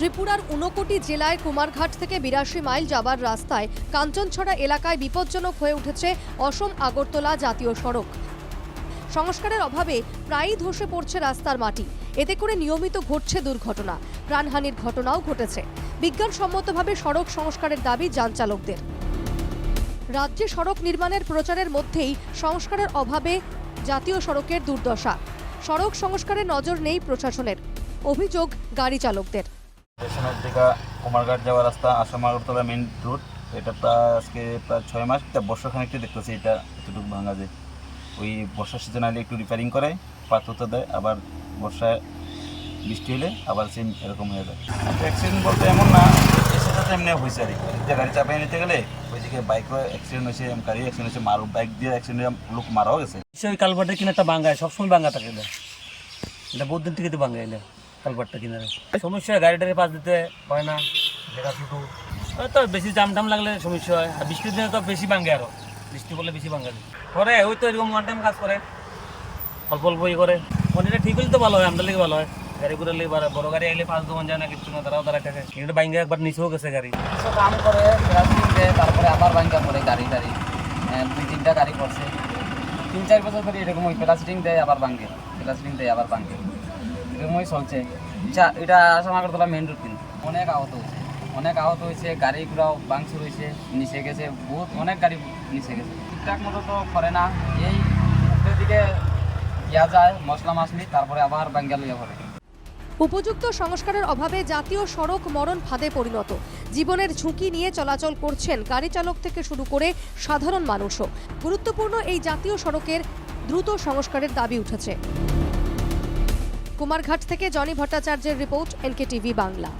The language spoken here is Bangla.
ত্রিপুরার উনকোটি জেলায় কুমারঘাট থেকে বিরাশি মাইল যাবার রাস্তায় কাঞ্চনছড়া এলাকায় বিপজ্জনক হয়ে উঠেছে অসম আগরতলা জাতীয় সড়ক। সংস্কারের অভাবে প্রায়ই ধসে পড়ছে রাস্তার মাটি। এতে করে নিয়মিত ঘটছে দুর্ঘটনা। প্রাণহানির ঘটনাও ঘটেছে। বিজ্ঞানসম্মতভাবে সড়ক সংস্কারের দাবি যান চালকদের। রাজ্যে সড়ক নির্মাণের প্রচারের মধ্যেই সংস্কারের অভাবে জাতীয় সড়কের দুর্দশা। সড়ক সংস্কারে নজর নেই প্রশাসনের। অভিযোগ গাড়ি চালকদের। স্টেশনের থেকে কুমারঘাট যাওয়ার রাস্তা আসাম আগরতলা মেন রুট এটা প্রায় আজকে প্রায় ছয় মাস। তা বর্ষাখানিকটা দেখতেছি, এটা এতটুকু ভাঙা যায়। ওই বর্ষার সিজন আলে একটু রিপেয়ারিং করে পাথরটা দেয়, আবার বর্ষায় বৃষ্টি হলে আবার সেম এরকম হয়ে যায়। অ্যাক্সিডেন্ট বলতে এমন না এসেটা তো এমনি হয়েছে আর কি। গাড়ি চাপিয়ে নিতে গেলে, ওইদিকে বাইকও অ্যাক্সিডেন্ট হয়েছে গাড়ি অ্যাক্সিডেন্ট হয়েছে মারু বাইক দিয়ে অ্যাক্সিডেন্ট হয়ে লোক মারাও গেছে। সেই কালভারটা কিনারটা ভাঙ্গায় সবসময় ভাঙ্গা থাকে এটা। এটা বহুত দিন থেকে তো ভাঙ্গা এলে কালভারটা কিনারে সমস্যা হয় গাড়ি টাড়ি পাশ দিতে হয় না জায়গা ছোটো। তো বেশি জাম টাম লাগলে সমস্যা হয় আর বৃষ্টির দিনে তো বেশি ভাঙ্গে আরও। বৃষ্টি পড়লে বেশি যায় করে ওই তো এরকম ওয়ান টাইম কাজ করে অল্প অল্প ই করে। মানে ঠিক হলে তো ভালো হয় আমাদের লেগে ভালো হয়। গাড়ি ঘুরে লেগে বড় গাড়ি আইলে পাঁচ দোকান যায় না কিছু না তারাও তারা থাকে এটা ভাঙ্গে একবার নিচেও গেছে গাড়ি। কাম করে তারপরে আবার ব্যাংকা পড়ে গাড়ি আহ, দুই তিনটা গাড়ি করছে তিন চার বছর ধরে এরকম ওই প্লাস্টিক দেয় আবার ভাঙ্গে। প্লাস্টিক দেয় আবার ভাঙ্গে। এরকমই চলছে। এটা আসাম আগরতলা মেন রুট কিন্তু। অনেক আহত হয়েছে। অনেক আহত হয়েছে গাড়িগুলোও বাংসুর হয়েছে, নিচে গেছে, বহুত অনেক গাড়ি নিচে গেছে। ঠিকঠাক মতো তো করে না। এই দিকে ইয়া যায়, মশলা মাছলি, তারপরে আবার বাঙ্গা লইয়া পড়ে। উপযুক্ত সংস্কারের অভাবে জাতীয় সড়ক মরণ ফাঁদে পরিণত। জীবনের ঝুঁকি নিয়ে চলাচল করছেন গাড়ি চালক থেকে শুরু করে সাধারণ মানুষও। গুরুত্বপূর্ণ এই জাতীয় সড়কের দ্রুত সংস্কারের দাবি উঠেছে। কুমারঘাট থেকে জনি ভট্টাচার্যের রিপোর্ট এনকে টিভি বাংলা।